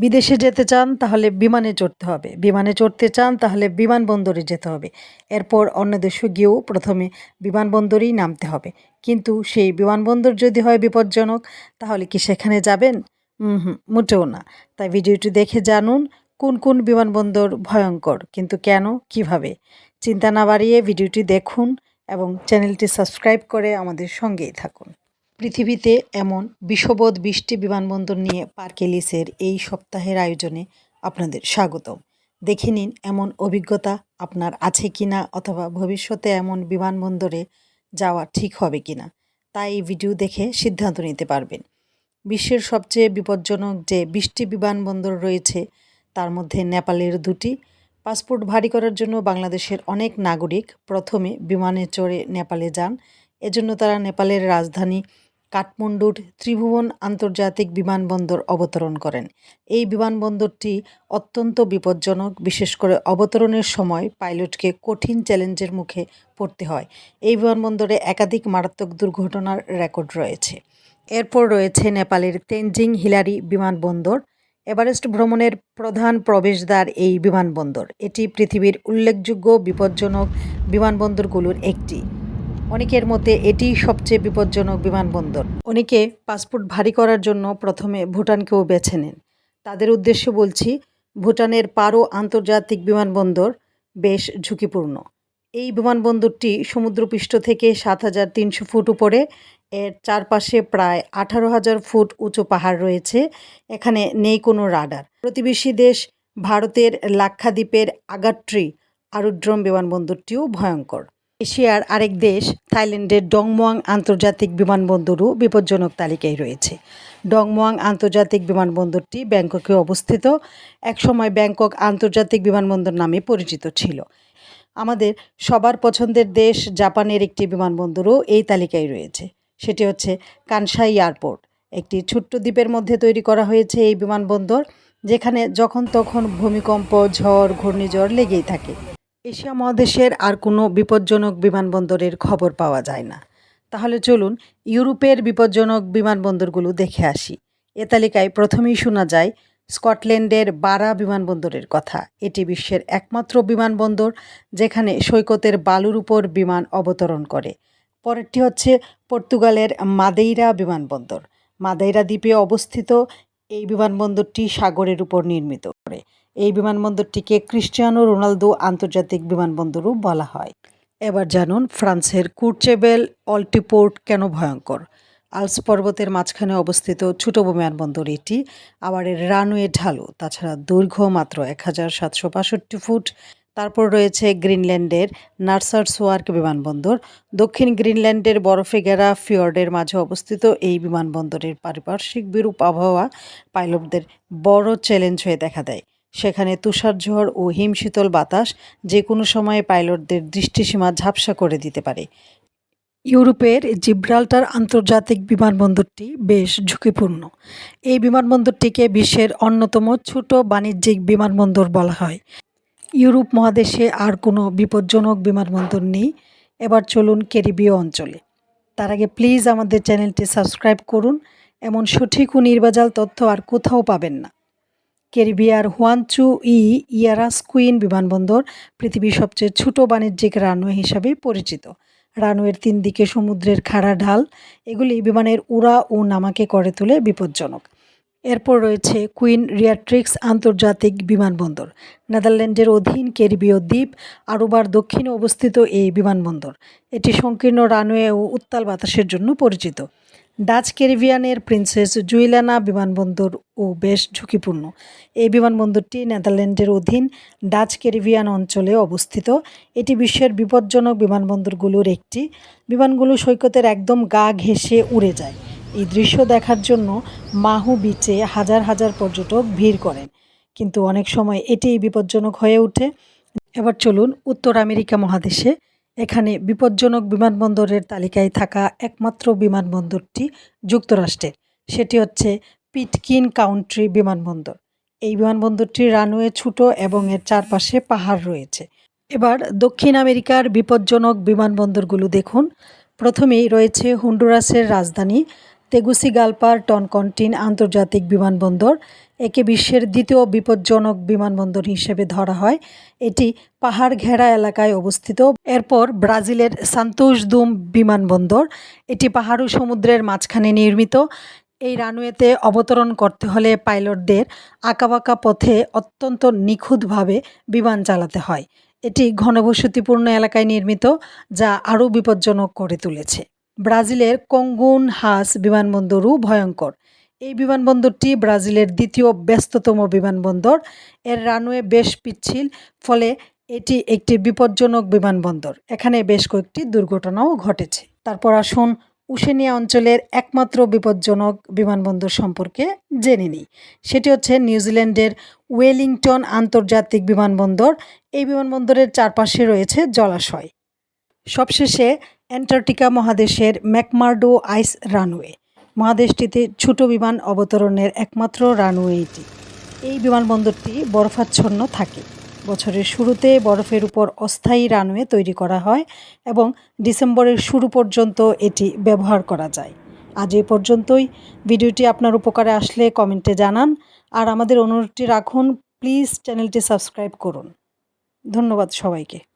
বিদেশে যেতে চান, তাহলে বিমানে চড়তে হবে। বিমানে চড়তে চান, তাহলে বিমানবন্দরে যেতে হবে। এরপর অন্য দেশে গিয়েও প্রথমে বিমানবন্দরেই নামতে হবে। কিন্তু সেই বিমানবন্দর যদি হয় বিপজ্জনক, তাহলে কি সেখানে যাবেন? হুম, মোটেও না। তাই ভিডিওটি দেখে জানুন, কোন কোন বিমানবন্দর ভয়ঙ্কর, কিন্তু কেন, কীভাবে? চিন্তা না বাড়িয়ে ভিডিওটি দেখুন এবং চ্যানেলটি সাবস্ক্রাইব করে আমাদের সঙ্গেই থাকুন। পৃথিবীতে এমন বিশ্ববোধ বৃষ্টি বিমানবন্দর নিয়ে পার্ক এলিসের এই সপ্তাহের আয়োজনে আপনাদের স্বাগতম। দেখে নিন এমন অভিজ্ঞতা আপনার আছে কি না অথবা ভবিষ্যতে এমন বিমানবন্দরে যাওয়া ঠিক হবে কি না তাই এই ভিডিও দেখে সিদ্ধান্ত নিতে পারবেন। বিশ্বের সবচেয়ে বিপজ্জনক যে বৃষ্টি বিমানবন্দর রয়েছে, তার মধ্যে নেপালের দুটি। পাসপোর্ট ভারী করার জন্য বাংলাদেশের অনেক নাগরিক প্রথমে বিমানে চড়ে নেপালে যান। এজন্য তারা নেপালের রাজধানী কাঠমান্ডুর ত্রিভুবন আন্তর্জাতিক বিমানবন্দর অবতরণ করেন। এই বিমানবন্দরটি অত্যন্ত বিপজ্জনক, বিশেষ করে অবতরণের সময় পাইলটকে কঠিন চ্যালেঞ্জের মুখে পড়তে হয়। এই বিমানবন্দরে একাধিক মারাত্মক দুর্ঘটনার রেকর্ড রয়েছে। এরপর রয়েছে নেপালের তেনজিং হিলারি বিমানবন্দর। এভারেস্ট ভ্রমণের প্রধান প্রবেশদ্বার এই বিমানবন্দর। এটি পৃথিবীর উল্লেখযোগ্য বিপজ্জনক বিমানবন্দরগুলোর একটি। অনেকের মতে এটি সবচেয়ে বিপজ্জনক বিমানবন্দর। অনেকে পাসপোর্ট ভারী করার জন্য প্রথমে ভুটানকেও বেছে নেন। তাদের উদ্দেশ্যে বলছি, ভুটানের পারো আন্তর্জাতিক বিমানবন্দর বেশ ঝুঁকিপূর্ণ। এই বিমানবন্দরটি সমুদ্রপৃষ্ঠ থেকে সাত হাজার তিনশো ফুট উপরে, এর চারপাশে প্রায় আঠারো হাজার ফুট উঁচু পাহাড় রয়েছে, এখানে নেই কোনো রাডার। প্রতিবেশী দেশ ভারতের লাক্ষাদ্বীপের আগাট্রি আরুড্রম বিমানবন্দরটিও ভয়ঙ্কর। এশিয়ার আরেক দেশ, থাইল্যান্ডের ডংমোয়াং আন্তর্জাতিক বিমানবন্দরও বিপজ্জনক তালিকায় রয়েছে। ডংমোয়াং আন্তর্জাতিক বিমানবন্দরটি ব্যাংককে অবস্থিত। একসময় ব্যাংকক আন্তর্জাতিক বিমানবন্দর নামে পরিচিত ছিল। আমাদের সবার পছন্দের দেশ জাপানের একটি বিমানবন্দরও এই তালিকায় রয়েছে। সেটি হচ্ছে কানসাই এয়ারপোর্ট। একটি ছোট্ট দ্বীপের মধ্যে তৈরি করা হয়েছে এই বিমানবন্দর, যেখানে যখন তখন ভূমিকম্প, ঝড়, ঘূর্ণিঝড় লেগেই থাকে। এশিয়া মহাদেশের আর কোনো বিপজ্জনক বিমানবন্দরের খবর পাওয়া যায় না। তাহলে চলুন ইউরোপের বিপজ্জনক বিমানবন্দরগুলো দেখে আসি। এ তালিকায় প্রথমেই শোনা যায় স্কটল্যান্ডের বারা বিমানবন্দরের কথা। এটি বিশ্বের একমাত্র বিমানবন্দর যেখানে সৈকতের বালুর উপর বিমান অবতরণ করে। পরেরটি হচ্ছে পর্তুগালের মাদেইরা বিমানবন্দর। মাদেইরা দ্বীপে অবস্থিত এই বিমানবন্দরটি সাগরের উপর নির্মিত করে। এই বিমানবন্দরটিকে ক্রিস্টিয়ানো রোনালদো আন্তর্জাতিক বিমানবন্দরও বলা হয়। এবার জানুন ফ্রান্সের কুর্চেবেল অল্টিপোর্ট কেন ভয়ঙ্কর? আলস পর্বতের মাঝখানে অবস্থিত ছোট বিমানবন্দর এটি, আবার এর রানওয়ে ঢালু, তাছাড়া দৈর্ঘ্য মাত্র এক হাজার সাতশো বাষট্টি ফুট। তারপর রয়েছে গ্রিনল্যান্ডের নার্সার্সওয়ার্ক বিমানবন্দর। দক্ষিণ গ্রিনল্যান্ডের বরফে গেরা ফিয়র্ডের মাঝে অবস্থিত এই বিমানবন্দরের পারিপার্শ্বিক বিরূপ আবহাওয়া পাইলটদের বড় চ্যালেঞ্জ হয়ে দেখা দেয়। সেখানে তুষারঝড় ও হিমশীতল বাতাস যে কোনো সময়ে পাইলটদের দৃষ্টিসীমা ঝাপসা করে দিতে পারে। ইউরোপের জিব্রাল্টার আন্তর্জাতিক বিমানবন্দরটি বেশ ঝুঁকিপূর্ণ। এই বিমানবন্দরটিকে বিশ্বের অন্যতম ছোট বাণিজ্যিক বিমানবন্দর বলা হয়। ইউরোপ মহাদেশে আর কোনো বিপজ্জনক বিমানবন্দর নেই। এবার চলুন ক্যারিবীয় অঞ্চলে। তার আগে প্লিজ আমাদের চ্যানেলটি সাবস্ক্রাইব করুন। এমন সঠিক ও নির্বাজাল তথ্য আর কোথাও পাবেন না। ক্যারিবিয়ার হুয়ানচু ই ইয়ারাস কুইন বিমানবন্দর পৃথিবীর সবচেয়ে ছোট বাণিজ্যিক রানওয়ে হিসাবে পরিচিত। রানওয়ের তিন দিকে সমুদ্রের খাড়া ঢাল, এগুলি বিমানের উড়া ও নামাকে করে তোলে বিপজ্জনক। এরপর রয়েছে কুইন রিয়াট্রিক্স আন্তর্জাতিক বিমানবন্দর। নেদারল্যান্ডের অধীন ক্যারিবীয় দ্বীপ আরোবার দক্ষিণে অবস্থিত এই বিমানবন্দর। এটি সংকীর্ণ রানওয়ে ও উত্তাল বাতাসের জন্য পরিচিত। ডাচ ক্যারিবিয়ানের প্রিন্সেস জুইলানা বিমানবন্দর ও বেশ ঝুঁকিপূর্ণ। এই বিমানবন্দরটি নেদারল্যান্ডের অধীন ডাচ ক্যারিবিয়ান অঞ্চলে অবস্থিত। এটি বিশ্বের বিপজ্জনক বিমানবন্দরগুলোর একটি। বিমানগুলো সৈকতের একদম গা ঘেঁষে উড়ে যায়। এই দৃশ্য দেখার জন্য মাহু বিচে হাজার হাজার পর্যটক ভিড় করেন। কিন্তু অনেক সময় এটি বিপজ্জনক হয়ে ওঠে। এবার চলুন উত্তর আমেরিকা মহাদেশে এখানে বিপজ্জনক বিমানবন্দরের তালিকায় থাকা একমাত্র বিমানবন্দরটি যুক্তরাষ্ট্রের। সেটি হচ্ছে পিটকিন কাউন্ট্রি বিমানবন্দর। এই বিমানবন্দরটি রানওয়ে ছোট এবং এর চারপাশে পাহাড় রয়েছে। এবার দক্ষিণ আমেরিকার বিপজ্জনক বিমানবন্দরগুলো দেখুন। প্রথমেই রয়েছে হুন্ডুরাসের রাজধানী তেগুসিগালপার টনকন্টিন আন্তর্জাতিক বিমানবন্দর, একে বিশ্বের দ্বিতীয় বিপজ্জনক বিমানবন্দর হিসেবে ধরা হয়। এটি পাহাড় ঘেরা এলাকায় অবস্থিত। এরপর ব্রাজিলের সান্তোস দুম বিমানবন্দর, এটি পাহাড় ও সমুদ্রের মাঝখানে নির্মিত। এই রানওয়েতে অবতরণ করতে হলে পাইলটদের আঁকাবাঁকা পথে অত্যন্ত নিখুঁতভাবে বিমান চালাতে হয়। এটি ঘনবসতিপূর্ণ এলাকায় নির্মিত, যা আরও বিপজ্জনক করে তুলেছে। ব্রাজিলের কঙ্গুন হাস বিমানবন্দরও ভয়ঙ্কর। এই বিমানবন্দরটি ব্রাজিলের দ্বিতীয় ব্যস্ততম বিমানবন্দর। এর রানওয়ে বেশ পিচ্ছিল, ফলে এটি একটি বিপজ্জনক বিমানবন্দর। এখানে বেশ কয়েকটি দুর্ঘটনাও ঘটেছে। তারপর আসুন উশেনিয়া অঞ্চলের একমাত্র বিপজ্জনক বিমানবন্দর সম্পর্কে জেনে নিই। সেটি হচ্ছে নিউজিল্যান্ডের ওয়েলিংটন আন্তর্জাতিক বিমানবন্দর। এই বিমানবন্দরের চারপাশে রয়েছে জলাশয়। সবশেষে অ্যান্টার্কটিকা মহাদেশের ম্যাকমার্ডো আইস রানওয়ে। মহাদেশটিতে ছোট বিমান অবতরণের একমাত্র রানওয়ে এটি। এই বিমানবন্দরটি বরফাচ্ছন্ন থাকে। বছরের শুরুতে বরফের উপর অস্থায়ী রানওয়ে তৈরি করা হয় এবং ডিসেম্বরের শুরু পর্যন্ত এটি ব্যবহার করা যায়। আজ এই পর্যন্তই। ভিডিওটি আপনার উপকারে আসলে কমেন্টে জানান। আর আমাদের অনুরোধটি রাখুন, প্লিজ চ্যানেলটি সাবস্ক্রাইব করুন। ধন্যবাদ সবাইকে।